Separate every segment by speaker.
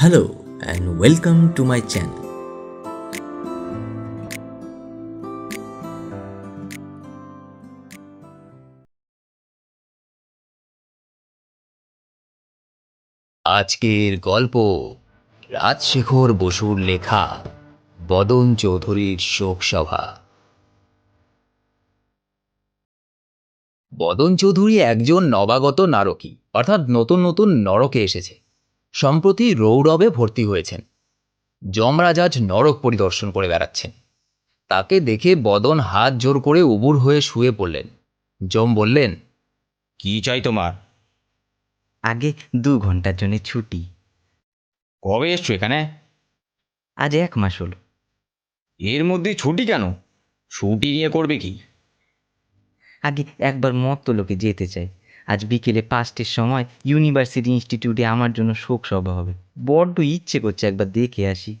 Speaker 1: Hello and welcome to my channel.
Speaker 2: আজকের গল্প রাজশেখর বসুর লেখা বদন চৌধুরীর শোকসভা বদন চৌধুরী একজন নবাগত নারকী, অর্থাৎ নতুন নতুন নরকে এসেছে সম্প্রতি রৌরবে ভর্তি হয়েছেন। যমরাজ আজ নরক পরিদর্শন করে বেড়াচ্ছেন। তাকে দেখে বদন হাত জোর করে উবুর হয়ে শুয়ে পড়লেন। যম বললেন
Speaker 3: কি চাই তোমার?
Speaker 4: আগে দু ঘণ্টার জন্য ছুটি।
Speaker 3: কবে এসছো এখানে?
Speaker 4: আজ এক মাস হলো।
Speaker 3: এর মধ্যে ছুটি কেন? ছুটি নিয়ে করবে কি?
Speaker 4: আগে একবার মত্তলোকে যেতে চাই আজ বিকেলে পাঁচটের সময় ইউনিভার্সিটি ইনস্টিটিউটে আমার জন্য শোক সভা হবে। বড্ড ইচ্ছে করছে একবার দেখে আসি।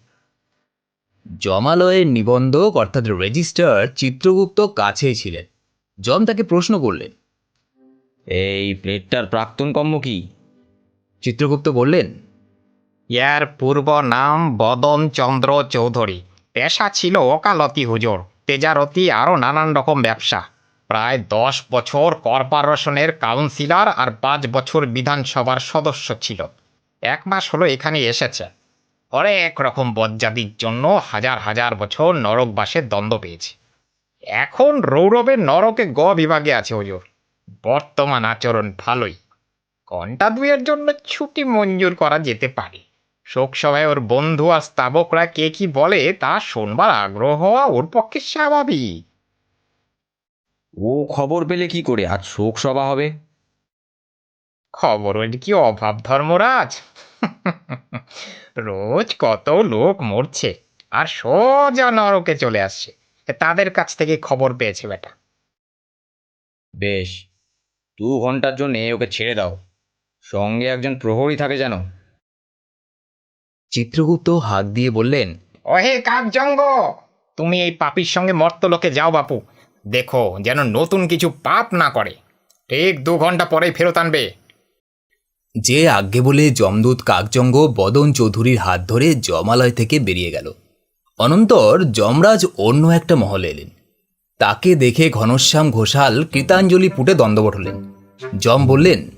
Speaker 2: জমালয়ের নিবন্ধক অর্থাৎ রেজিস্টার চিত্রগুপ্ত কাছেই ছিলেন। জম তাকে প্রশ্ন করলেন
Speaker 3: এই প্লেটটার প্রাক্তন কর্ম কি?
Speaker 2: চিত্রগুপ্ত বললেন
Speaker 5: ইয়ার পূর্ব নাম বদন চন্দ্র চৌধুরী। পেশা ছিল ওকালতি হুজুর তেজারতি আরও নানান রকম ব্যবসা। প্রায় দশ বছর কর্পোরেশনের কাউন্সিলর আর পাঁচ বছর বিধানসভার সদস্য ছিল। এক মাস হলো এখানে এসেছে। অনেক রকম বজ্জাদির জন্য হাজার হাজার বছর নরকবাসের দ্বন্দ্ব পেয়েছে। এখন রৌরবের নরকে গ বিভাগে আছে হুজুর। বর্তমান আচরণ ভালোই। ঘণ্টা দুয়ের জন্য ছুটি মঞ্জুর করা যেতে পারে। শোক সভায় ওর বন্ধু আর স্তাবকরা কে কি বলে তা শোনবার আগ্রহ হওয়া ওর পক্ষে স্বাভাবিক।
Speaker 3: ও খবর পেলে কি করে? আজ শোক সভা হবে
Speaker 5: খবরের কি অভাব ধর্মরাজ রোজ? কত লোক মরছে আর সোজা নরকে চলে আসছে। তাদের কাছ থেকে খবর পেয়েছে বেটা।
Speaker 3: বেশ দু ঘণ্টার জন্যে ওকে ছেড়ে দাও। সঙ্গে একজন প্রহরী থাকে যেন।
Speaker 2: চিত্রগুপ্ত হাত দিয়ে বললেন
Speaker 5: ওহে কাকজঙ্গ! তুমি এই পাপির সঙ্গে মর্তলোকে যাও বাপু। দেখো যেন নতুন কিছু পাপ না করে। ঠিক দু ঘণ্টা পরেই ফেরত আনবে।
Speaker 2: যে আজ্ঞে বলে যমদূত কাকজঙ্গ বদন চৌধুরীর হাত ধরে জমালয় থেকে বেরিয়ে গেল। অনন্তর যমরাজ অন্য একটা মহলে এলেন। তাকে দেখে ঘনশ্যাম ঘোষাল কৃতাঞ্জলি পুটে দ্বন্দ্ব হলেন যম বললেন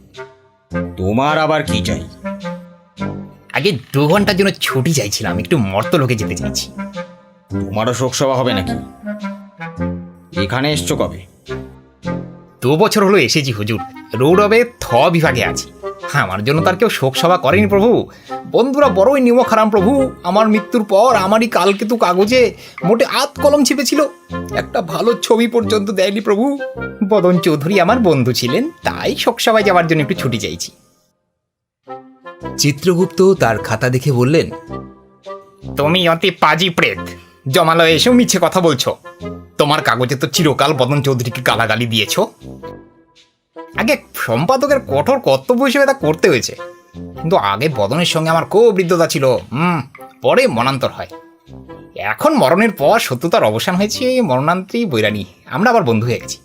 Speaker 3: তোমার আবার কি চাই?
Speaker 5: আগে দু ঘণ্টার জন্য ছুটি চাইছিলাম একটু মর্তলোকে যেতে চাইছি।
Speaker 3: তোমারও শোকসভা হবে নাকি? এখানে এসছো কবে?
Speaker 5: দু বছর হলো এসেছি হুজুর। রৌরবে থ বিভাগে আছি। আমার জন্য তার কেউ শোক সভা করেনি প্রভু। বন্ধুরা বড়ই নিমক হারাম প্রভু। আমার মৃত্যুর পর আমারই কালকেতু কাগজে মোটে আত কলম ছিপেছিল। একটা ভালো ছবি পর্যন্ত দেয়নি প্রভু। বদন চৌধুরী আমার বন্ধু ছিলেন তাই শোক সভায় যাওয়ার জন্য একটু ছুটি চাইছি।
Speaker 2: চিত্রগুপ্ত তার খাতা দেখে বললেন
Speaker 5: তুমি অতি পাজি প্রেত। জমালয়ে এসেও মিছে কথা বলছো। তোমার কাগজে তো চিরকাল বদন চৌধুরীকে গালাগালি দিয়েছ? আগে সম্পাদকের কঠোর কর্তব্য হিসেবে তা করতে হয়েছে। কিন্তু আগে বদনের সঙ্গে আমার খুব বৃদ্ধতা ছিল। হুম পরে মনান্তর হয়। এখন মরণের পর সত্যতার অবসান হয়েছে মরণান্ত্রী বৈরানী আমরা আবার বন্ধু হয়ে গেছি।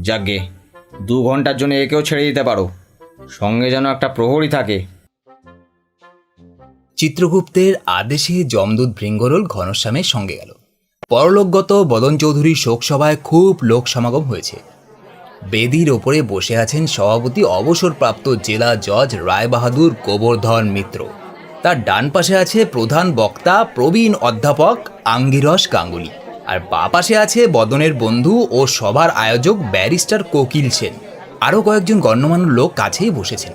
Speaker 3: যাগে দু ঘণ্টার জন্য একেও ছেড়ে দিতে পারো। সঙ্গে যেন একটা প্রহরী থাকে।
Speaker 2: চিত্রগুপ্তের আদেশে যমদূত ভৃঙ্গরল ঘনশ্যামের সঙ্গে গেল। পরলোকগত বদন চৌধুরীর শোকসভায় খুব লোক সমাগম হয়েছে। বেদির ওপরে বসে আছেন সভাপতি অবসরপ্রাপ্ত জেলা জজ রায়বাহাদুর গোবর্ধন মিত্র। তার ডান পাশে আছে প্রধান বক্তা, প্রবীণ অধ্যাপক আঙ্গিরস গাঙ্গুলি। আর বা পাশে আছে বদনের বন্ধু ও সভার আয়োজক ব্যারিস্টার কোকিল সেন। আরও কয়েকজন গণ্যমান্য লোক কাছেই বসেছেন।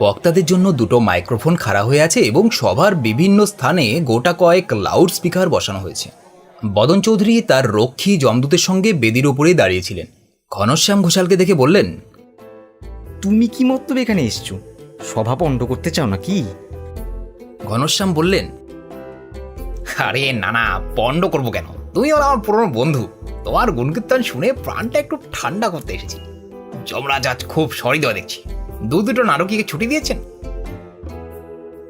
Speaker 2: বক্তাদের জন্য দুটো মাইক্রোফোন খাড়া হয়ে আছে এবং সভার বিভিন্ন স্থানে গোটা কয়েক লাউড স্পিকার বসানো হয়েছে। বদন চৌধুরী তার রক্ষী জমদূতের সঙ্গে বেদির ওপরেই দাঁড়িয়েছিলেন। ঘনশ্যাম ঘোষালকে দেখে বললেন
Speaker 4: তুমি কি মতলব এখানে এসছো? সভা পণ্ড করতে চাও না কি
Speaker 2: ঘনশ্যাম বললেন
Speaker 5: আরে না না পণ্ড করব কেন? তুমি হলো আমার পুরনো বন্ধু। তোমার গুণকীর্তন শুনে প্রাণটা একটু ঠান্ডা করতে এসেছি। যমরাজ আজ খুব সহৃদয় দেখছি। দু দুটো নারকীকে ছুটি দিয়েছেন?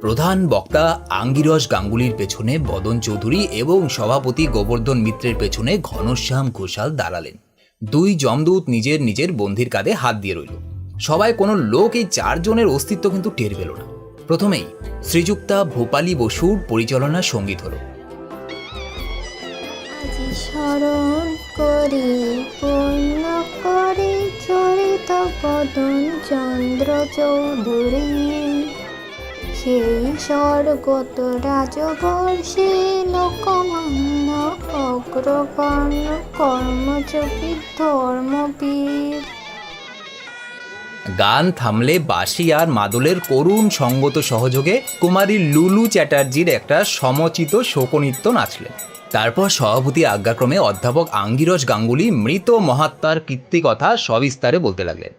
Speaker 2: প্রধান বক্তা আঙ্গিরস গাঙ্গুলির পেছনে বদন চৌধুরী এবং সভাপতি গোবর্ধন মিত্রের পেছনে ঘনশ্যাম ঘোষাল দাঁড়ালেন। দুই জমদূত নিজের নিজের বন্ধির কাঁধে হাত দিয়ে রইল। সবাই কোনো লোক এই চারজনের অস্তিত্ব কিন্তু টের পেল না। প্রথমেই শ্রীযুক্তা ভূপালী বসুর পরিচালনা সংগীত হলো।
Speaker 6: স্মরণ করি, পূর্ণ করে, চরিত চন্দ্র চৌধুরী। সেই স্বর্গত রাজবর্ষে লোকমান্য অগ্রগণ্য কর্মযোগী ধর্মবীর।
Speaker 2: গান থামলে বাঁশি আর মাদলের করুণ সঙ্গত সহযোগে কুমারী লুলু চ্যাটার্জির একটা সমচিত শোকনৃত্য নাচলেন। তারপর সভাপতি আজ্ঞাক্রমে অধ্যাপক আঙ্গিরস গাঙ্গুলি মৃত মহাত্মার কীর্তিকথা সবিস্তারে বলতে লাগলেন।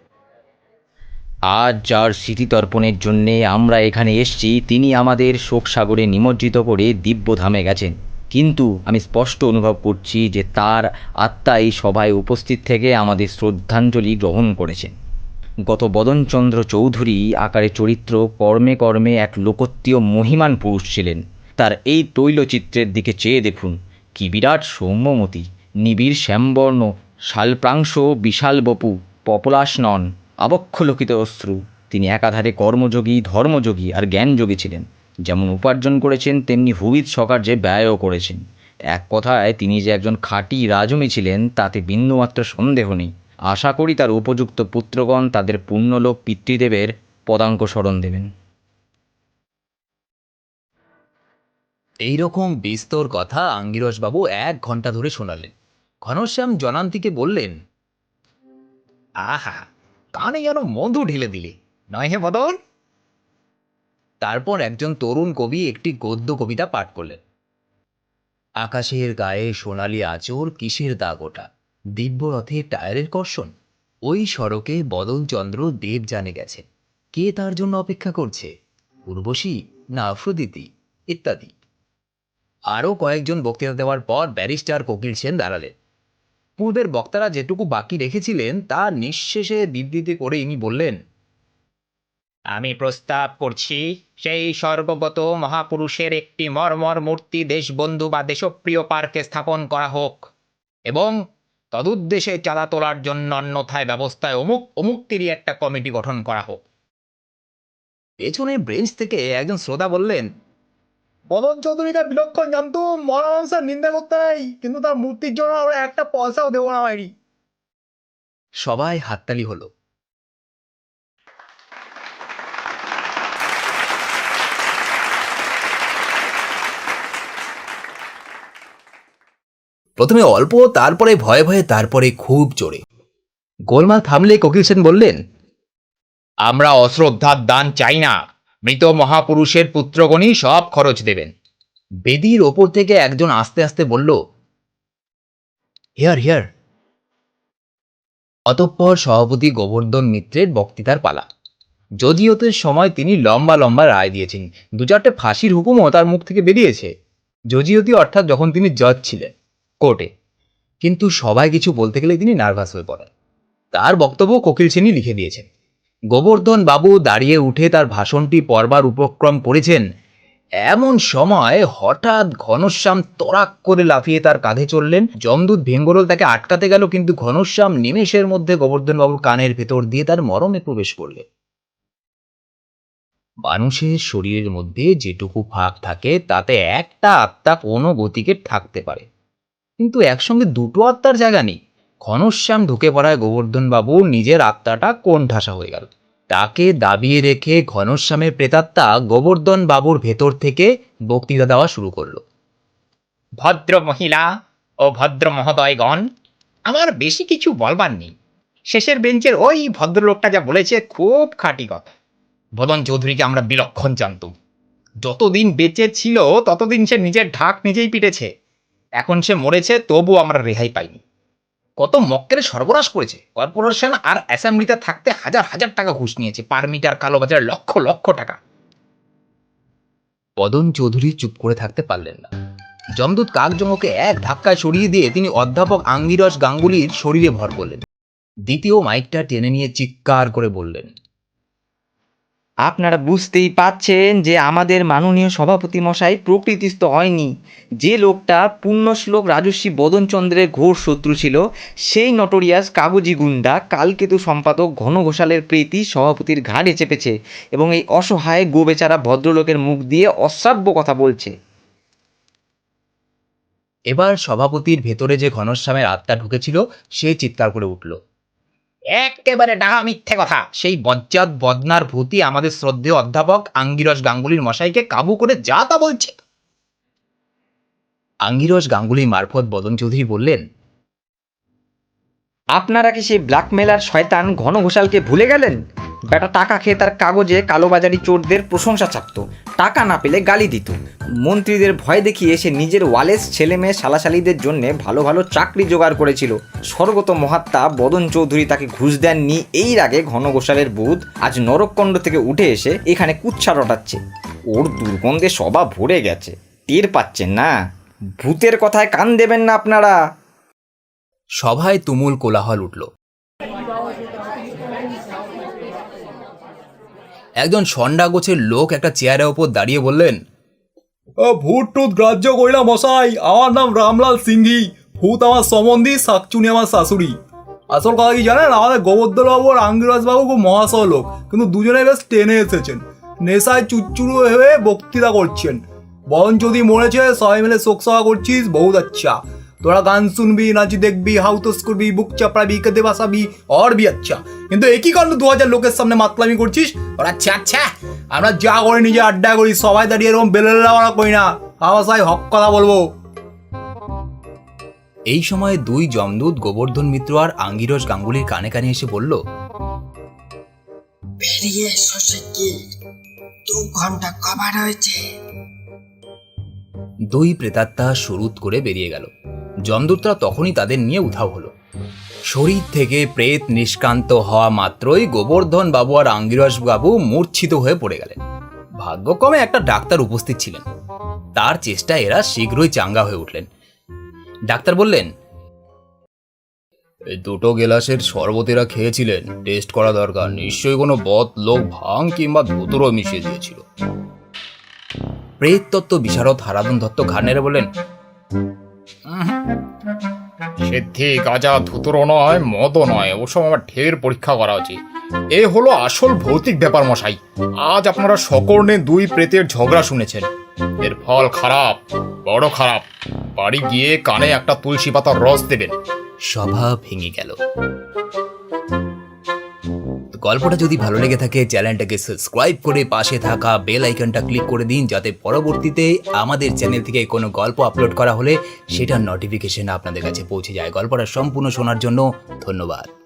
Speaker 4: আজ যার স্মৃতিতর্পণের জন্যে আমরা এখানে এসছি, তিনি আমাদের শোকসাগরে নিমজ্জিত করে দিব্যধামে গেছেন। কিন্তু আমি স্পষ্ট অনুভব করছি যে তার আত্মা এই সভায় উপস্থিত থেকে আমাদের শ্রদ্ধাঞ্জলি গ্রহণ করেছেন। গত বদনচন্দ্র চৌধুরী আকারে চরিত্র কর্মে কর্মে এক লোকোত্তীয় মহিমান পুরুষ ছিলেন। তার এই তৈলচিত্রের দিকে চেয়ে দেখুন, কি বিরাট সৌম্যমতি। নিবিড় শ্যামবর্ণ, শালপ্রাংশ, বিশাল বপু, পপলাশ নন। আবক্ষলোকিত অশ্রু। তিনি একাধারে কর্মযোগী, ধর্মযোগী আর জ্ঞানযোগী ছিলেন। যেমন উপার্জন করেছেন, তেমনি হুবিত সকার্যে ব্যয়ও করেছেন। এক কথায়, তিনি যে একজন খাঁটি রাজমী ছিলেন, তাতে বিন্দুমাত্র সন্দেহ নেই। আশা করি তার উপযুক্ত পুত্রগণ তাদের পুণ্যলোক পিতৃদেবের পদাঙ্ক স্মরণ দেবেন।
Speaker 2: এইরকম বিস্তর কথা আঙ্গিরসবাবু এক ঘণ্টা ধরে শোনালেন। ঘনশ্যাম জনান্তিকে বললেন,
Speaker 5: আহা কানে যেন মধু ঢেলে দিলে। নয় হে বদন
Speaker 2: তারপর একজন তরুণ কবি একটি গদ্য কবিতা পাঠ করলেন। আকাশের গায়ে সোনালি আঁচড় কিসের দাগ ওটা? দিব্য রথে টায়ারের কর্ষণ? ওই সড়কে বদলচন্দ্র দেব জানে গেছেন কে তার জন্য অপেক্ষা করছে? উর্বশী না আফ্রোদিতি? ইত্যাদি। আরও কয়েকজন বক্তৃতা দেওয়ার পর ব্যারিস্টার কোকিল সেন দাঁড়ালেন। পূর্বের বক্তারা যেটুকু বাকি রেখেছিলেন তা নিঃশেষে বিবৃতি করে ইনি বললেন
Speaker 5: আমি প্রস্তাব করছি সেই সর্বগত মহাপুরুষের একটি মর্মর মূর্তি দেশবন্ধু বা দেশপ্রিয় পার্কে স্থাপন করা হোক এবং তদুদ্দেশ্যে চাঁদা তোলার জন্য অন্যথায় ব্যবস্থায় অমুক অমুকটিরই একটা কমিটি গঠন করা হোক।
Speaker 2: পেছনে ব্রেঞ্চ থেকে একজন শ্রোতা বললেন
Speaker 7: মদন চৌধুরীটা বিলক্ষণ জানতো মরানসার নিন্দা করতে নাই কিন্তু তার মূর্তির জন্য আমরা একটা পয়সাও দেবো না হয়নি
Speaker 2: সবাই হাততালি হলো। প্রথমে অল্প, তারপরে ভয়ে ভয়ে, তারপরে খুব জোরে। গোলমাল থামলে কোকিল সেন বললেন,
Speaker 5: আমরা অশ্রদ্ধার দান চাই না। মৃত মহাপুরুষের পুত্রগণই সব খরচ দেবেন।
Speaker 2: বেদির ওপর থেকে একজন আস্তে আস্তে বলল, হিয়ার হিয়ার। অতঃপর সভাপতি গোবর্ধন মিত্রের বক্তৃতার পালা। যদিওতের সময় তিনি লম্বা লম্বা রায় দিয়েছেন, দু চারটে ফাঁসির হুকুমও তার মুখ থেকে বেরিয়েছে। যজিয়তি অর্থাৎ যখন তিনি জজ ছিলেন কোর্টে, কিন্তু সবাই কিছু বলতে গেলে তিনি নার্ভাস হয়ে পড়েন। তার বক্তব্য কোকিল সেনই লিখে দিয়েছেন। গোবর্ধন বাবু দাঁড়িয়ে উঠে তার ভাষণটি পড়বার উপক্রম করেছেন। এমন সময় হঠাৎ ঘনশ্যাম তরাক করে লাফিয়ে তার কাঁধে চললেন। যমদূত ভেঙ্গরল তাকে আটকাতে গেল, কিন্তু ঘনশ্যাম নিমেষের মধ্যে গোবর্ধন বাবুর কানের ভেতর দিয়ে তার মরমে প্রবেশ করলেন। মানুষের শরীরের মধ্যে যেটুকু ফাঁক থাকে, তাতে একটা আত্মা কোনো গতিকে থাকতে পারে। কিন্তু একসঙ্গে দুটো আত্মার জায়গা নেই। ঘনশ্যাম ঢুকে পড়ায় গোবর্ধন বাবু নিজের আত্মাটা কোন ঠাসা হয়ে গেল। তাকে দাবিয়ে রেখে ঘনশ্যামের প্রেতাত্মা গোবর্ধন বাবুর ভেতর থেকে বক্তৃতা দেওয়া শুরু করল।
Speaker 5: ভদ্র মহিলা ও ভদ্র মহোদয়গণ আমার বেশি কিছু বলবার নেই। শেষের বেঞ্চের ওই ভদ্রলোকটা যা বলেছে খুব খাঁটি কথা। বদন চৌধুরীকে আমরা বিলক্ষণ জানতুম। যতদিন বেঁচে ছিল, ততদিন সে নিজের ঢাক নিজেই পিটেছে। এখন সে মরেছে তবু আমরা রেহাই পাইনি। কত মক্কের সর্বনাশ করেছে। কর্পোরেশন আর অ্যাসেম্বলিতে থাকতে হাজার হাজার টাকা ঘুষ নিয়েছে, পার মিটার কালোবাজার লক্ষ লক্ষ টাকা।
Speaker 2: পদন চৌধুরী চুপ করে থাকতে পারলেন না। জমদূত কাকজমকে এক ধাক্কায় সরিয়ে দিয়ে তিনি অধ্যাপক আঙ্গিরস গাঙ্গুলির শরীরে ভর করলেন। দ্বিতীয় মাইকটা টেনে নিয়ে চিৎকার করে বললেন
Speaker 4: আপনারা বুঝতেই পাচ্ছেন যে আমাদের মাননীয় সভাপতি মশাই প্রকৃতিস্থ হয়নি। যে লোকটা পুণ্যশ্লোক রাজস্বী বদনচন্দ্রের ঘোর শত্রু ছিল, সেই নটোরিয়াস কাগজি গুন্ডা কালকেতু সম্পাদক ঘন ঘোষালের প্রীতি সভাপতির ঘাড়ে চেপেছে এবং এই অসহায় গোবেচারা ভদ্রলোকের মুখ দিয়ে অশ্রাব্য কথা বলছে।
Speaker 2: এবার সভাপতির ভেতরে যে ঘনশ্যামের আত্মা ঢুকেছিল, সে চিৎকার করে উঠল। একেবারে ডাহা মিথ্যে কথা। সেই বজ্জাত বদনার ভূতি আমাদের শ্রদ্ধেয় অধ্যাপক আঙ্গিরস গাঙ্গুলির মশাইকে কাবু করে যা তা বলছে। আঙ্গিরস গাঙ্গুলি মারফত বদন চৌধুরী বললেন,
Speaker 4: আপনারা কি সেই ব্ল্যাকমেলার শয়তান ঘন ঘোষালকে ভুলে গেলেন? বেটা টাকা খেয়ে তার কাগজে কালোবাজারি চোরদের প্রশংসা চাপত টাকা না পেলে গালি দিত। মন্ত্রীদের ভয় দেখিয়ে সে নিজের ওয়ালেস ছেলে মেয়ে সালাসালিদের জন্য ভালো ভালো চাকরি জোগাড় করেছিল। স্বর্গত মহাত্মা বদন চৌধুরী তাকে ঘুষ দেননি, এই রাগে ঘন ঘোষালের বুধ আজ নরককণ্ড থেকে উঠে এসে এখানে কুচ্ছা রটাচ্ছে। ওর দুর্গন্ধে সবা ভরে গেছে। টের পাচ্ছেন না। ভূতের কথায় কান দেবেন না আপনারা।
Speaker 2: সভায় তুমুল কোলাহল উঠল। একজন সন্ডা গোছের লোক একটা চেয়ারের ওপর দাঁড়িয়ে বললেন
Speaker 7: ভূত টুত গ্রাহ্য কইলা মশাই, আমার নাম রামলাল সিংহি। ভূত আমার সম্বন্ধী শাকচুনি আমার শাশুড়ি। আসল কথা কি জানেন? আমাদের গোবর্ধন বাবু আর আঙ্গিরাজ বাবু খুব মহাশয় লোক, কিন্তু দুজনে বেশ টেনে এসেছেন। নেশায় চুচ্চুরু হয়ে বক্তৃতা করছেন। বরং যদি মরেছে, সবাই মিলে শোক সভা করছিস বহুত আচ্ছা তোরা গান শুনবি নাচি দেখবি হাউতস করবি বুক চাপড়াবি কেঁদে বাসাবি আর বি আচ্ছা। কিন্তু একই কারণ দু হাজার লোকের সামনে মাতলামি করছিস? ওরা আচ্ছা আচ্ছা আমরা যা করে নিজে আড্ডা করি সবাই দাঁড়িয়ে এরকম বেলেলা ওরা করি না। আমার সাই হক কথা বলব।
Speaker 2: এই সময় দুই জমদূত গোবর্ধন মিত্র আর আঙ্গিরস গাঙ্গুলির কানে কানে এসে বলল
Speaker 8: বেরিয়ে এসো শিগগির। দু ঘণ্টা কভার হয়েছে।
Speaker 2: দুই প্রেতাত্মা সুরুত করে বেরিয়ে গেল। জমদূতরা তখনই তাদের নিয়ে উধাও হলো। শরীর থেকে প্রেত নিষ্কান্ত হওয়া মাত্রই গোবর্ধন বাবু আর আঙ্গিরস বাবু মূর্ছিত হয়ে পড়ে গেলেন। ভাগ্যক্রমে একটা ডাক্তার উপস্থিত ছিলেন। তার চেষ্টায় এরা শীঘ্রই চাঙ্গা হয়ে উঠলেন। ডাক্তার বললেন এই দুটো গেলাসের শরবতেরা খেয়েছিলেন। টেস্ট করা দরকার। নিশ্চয়ই কোনো বদ লোক ভাং কিংবা ধুতুরো মিশিয়ে দিয়েছিল। প্রেত তত্ত্ব বিশারদ হারাধন দত্ত ঘাড় বললেন
Speaker 5: সিদ্ধি, গাজা, ধুতুরো নয়, মদও নয় ওসব আমার ঢের পরীক্ষা করা উচিত। এ হলো আসল ভৌতিক ব্যাপার মশাই আজ আপনারা সকর্ণে দুই প্রেতের ঝগড়া শুনেছেন। এর ফল খারাপ, বড় খারাপ। বাড়ি গিয়ে কানে একটা তুলসী পাতার রস দেবেন।
Speaker 2: সভা ভেঙে গেল। গল্পটা যদি ভালো লেগে থাকে, চ্যানেলটাকে সাবস্ক্রাইব করে পাশে থাকা বেল আইকনটা ক্লিক করে দিন, যাতে পরবর্তীতে আমাদের চ্যানেল থেকে কোনো গল্প আপলোড করা হলে সেটার নোটিফিকেশন আপনাদের কাছে পৌঁছে যায়। গল্পটা সম্পূর্ণ শোনার জন্য ধন্যবাদ।